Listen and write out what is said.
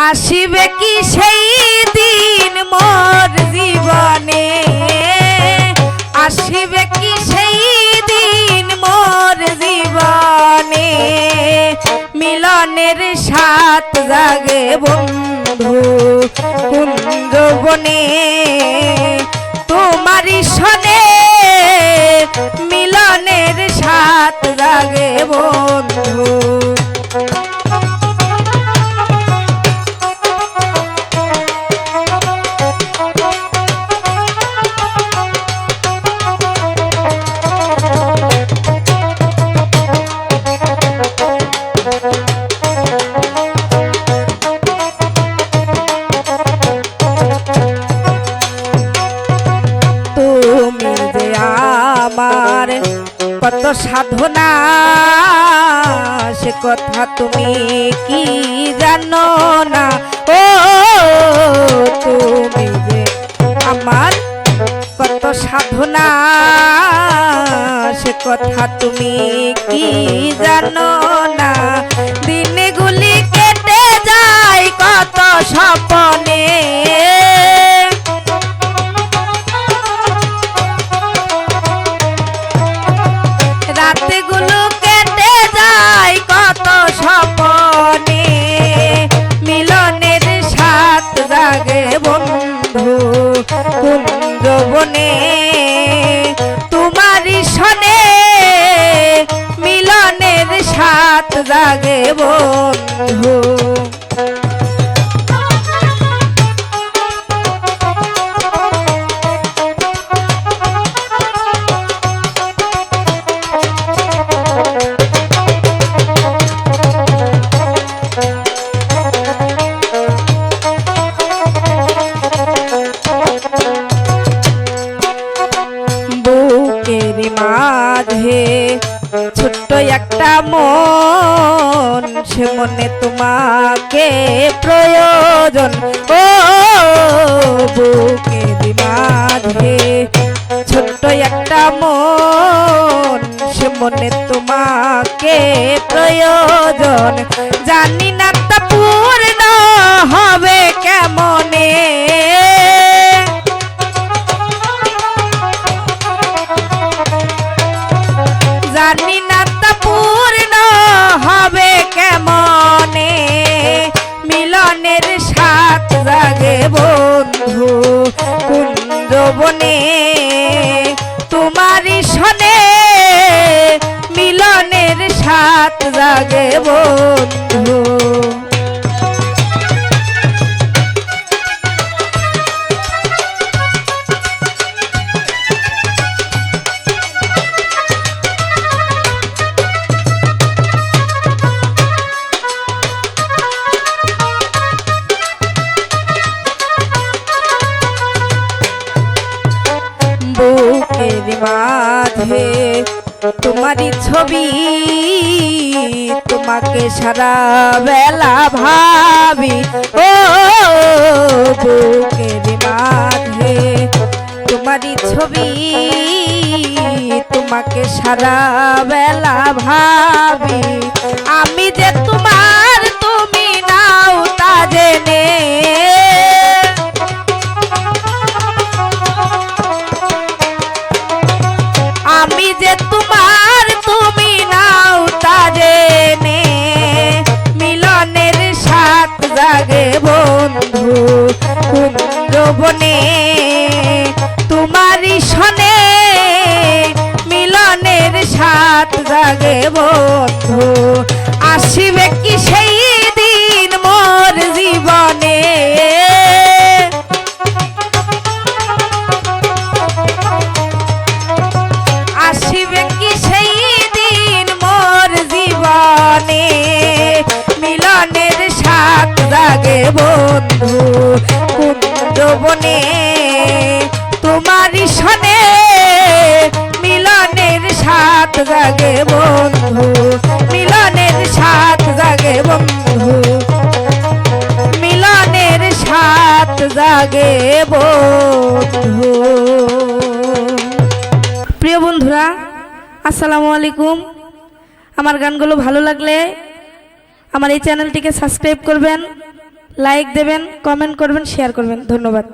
আসিবে কি সেই দিন মোর জীবনে? আসিবে কি সেই দিন মোর জীবনে? মিলনের সাত জাগে বন্ধু কুঞ্জ বনে তোমারই সনে মিলনের সাত জাগে বন্ধু সাধনা। সে কথা তুমি কি জানো না? ও, তুমি যে আমার কত সাধনা। সে কথা তুমি কি জানো না? দিনগুলি কেটে যায়, কত স্বপনে একটা মন, সে মনে তোমাকে প্রয়োজন। ও বুকের মাঝে ছোট্ট একটা মন, সে মনে তোমাকে প্রয়োজন। জানি না তা পূর্ণ হবে কেমনে। বন্ধু কুঞ্জ বনে তোমারই সনে মিলনের সাত জাগে বন্ধু। মাঝে তোমারই ছবি তোমাকে সারা বেলা ভাবি। ও বুকের মাঝে তোমারই ছবি তোমাকে সারা বেলা ভাবি। আমি যে তোমার জাগে বন্ধু, আসিবে কি সেই দিন মোর জীবনে? আসিবে কি সেই দিন মোর জীবনে? মিলনের সাত জাগে বন্ধু, কুঞ্জ বনে। তোমারই সনে সাত জাগে বন্ধু, মিলনের সাত জাগে বন্ধু। মিলনের সাত জাগে বন্ধু। প্রিয় বন্ধুরা, আসসালামু আলাইকুম। আমার গানগুলো ভালো লাগলে আমার এই চ্যানেলটিকে সাবস্ক্রাইব করবেন, লাইক দেবেন, কমেন্ট করবেন, শেয়ার করবেন। ধন্যবাদ।